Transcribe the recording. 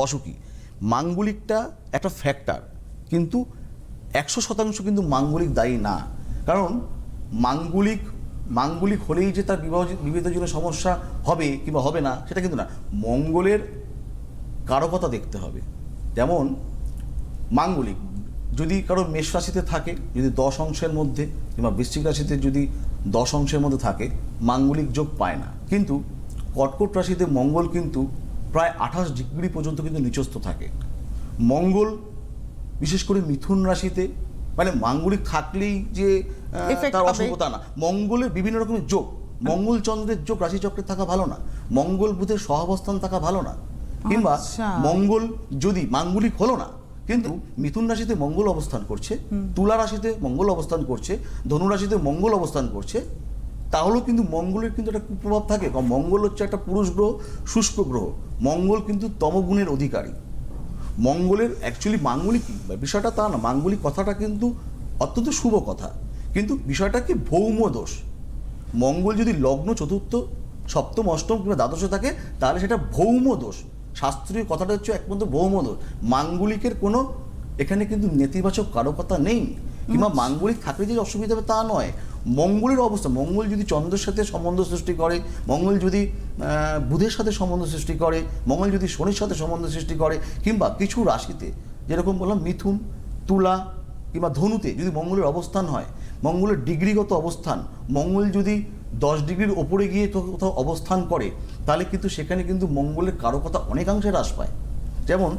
অসুখী। মাঙ্গলিকটা একটা ফ্যাক্টর কিন্তু একশো শতাংশ কিন্তু মাঙ্গলিক দায়ী না। কারণ মাঙ্গলিক মাঙ্গলিক হলেই যে তার বিবাহ বিবাহের জন্য সমস্যা হবে কিংবা হবে না, সেটা কিন্তু না। মঙ্গলের কারকতা দেখতে হবে। যেমন, মাঙ্গলিক, যদি কারও মেষ রাশিতে থাকে, যদি দশ অংশের মধ্যে কিংবা বৃশ্চিক রাশিতে যদি দশ অংশের মধ্যে থাকে, মাঙ্গলিক যোগ পায় না। কিন্তু কর্কট রাশিতে মঙ্গল কিন্তু প্রায় আঠাশ ডিগ্রি পর্যন্ত কিন্তু নিচস্থ থাকে। মঙ্গল বিশেষ করে মিথুন রাশিতে মানে মাঙ্গলিক থাকলেই যে তার। অশুভতা না। মঙ্গলের বিভিন্ন রকমের যোগ। মঙ্গল চন্দ্রের যোগ রাশিচক্রে থাকা ভালো না। মঙ্গল বুধের সহাবস্থান থাকা ভালো না। কিংবা আচ্ছা। মঙ্গল যদি মাঙ্গলিক হলো না কিন্তু মিথুন রাশিতে মঙ্গল অবস্থান করছে তুলা রাশিতে মঙ্গল অবস্থান করছে ধনু রাশিতে মঙ্গল অবস্থান করছে তাহলেও কিন্তু মঙ্গলের কিন্তু একটা কুপ্রভাব থাকে কারণ মঙ্গল হচ্ছে একটা পুরুষ গ্রহ শুষ্ক গ্রহ। মঙ্গল কিন্তু তমগুণের অধিকারী। মঙ্গলের অ্যাকচুয়ালি মাঙ্গলিক বিষয়টা তা না মাঙ্গলিক কথাটা কিন্তু অত্যন্ত শুভ কথা। কিন্তু বিষয়টা কি ভৌম দোষ? মঙ্গল যদি লগ্ন চতুর্থ সপ্তম অষ্টম কিংবা দ্বাদশে থাকে তাহলে সেটা ভৌম দোষ। শাস্ত্রীয় কথাটা হচ্ছে একমাত্র ভৌম দোষ। মাঙ্গলিকের কোনো এখানে কিন্তু নেতিবাচক কারও কথা নেই। কিংবা মাঙ্গলিক থাকলে যে অসুবিধা হবে তা নয়। মঙ্গলের অবস্থা, মঙ্গল যদি চন্দ্রের সাথে সম্বন্ধ সৃষ্টি করে, মঙ্গল যদি বুধের সাথে সম্বন্ধ সৃষ্টি করে, মঙ্গল যদি শনির সাথে সম্বন্ধ সৃষ্টি করে, কিংবা কিছু রাশিতে, যেরকম বললাম মিথুন, তুলা, কিংবা ধনুতে যদি মঙ্গলের অবস্থান হয়, মঙ্গলের ডিগ্রিগত অবস্থান, মঙ্গল যদি দশ ডিগ্রির ওপরে গিয়ে কোথাও অবস্থান করে, তাহলে কিন্তু সেখানে কিন্তু মঙ্গলের কারকতা অনেকাংশে হ্রাস পায়। যেমন